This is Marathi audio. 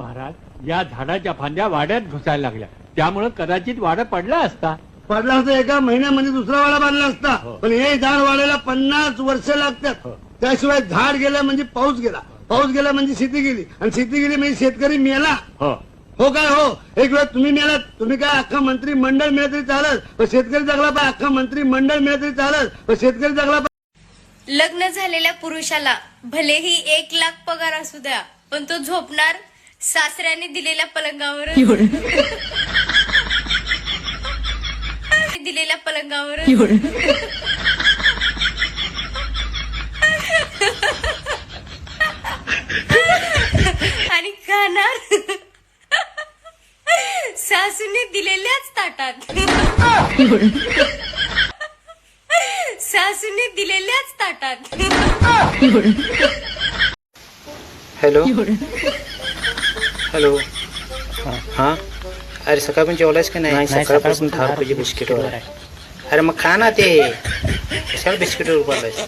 महाराज या झाडाच्या फांद्या वाड्यात घुसायला लागल्या. त्यामुळं कदाचित वाडा पडला असता. पडला असता एका महिन्यामध्ये दुसरा वाडा बांधला असता. हो. पण हे झाड वाढायला पन्नास वर्ष लागतात. हो. त्याशिवाय झाड गेलं म्हणजे पाऊस गेला. पाऊस गेला म्हणजे शेती गेली. आणि शेती गेली म्हणजे शेतकरी मेला. हो. हो काय हो. एक वेळ तुम्ही मेलात. तुम्ही काय अख्खा मंत्री मंडळ मिळत तरी चालत पण शेतकरी जगला पाहिजे अख्खा मंत्री मंडळ मिळत तरी चालत पण शेतकरी जगला पाहिजे लग्न झालेल्या पुरुषाला भलेही एक लाख पगार असू द्या पण तो झोपणार सासऱ्याने दिलेल्या पलंगावर दिलेल्या पलंगावर आणि खाणार. सासूने दिलेल्याच ताटात. सासूने दिलेल्याच ताटात. Hello hello. हा। अरे सकाळ पण जेवलायस का नाही? सकाळपासून दहा रुपयाची बिस्किट वर आहे. अरे मग खा ना ते. कशाला बिस्किट वर पडलायस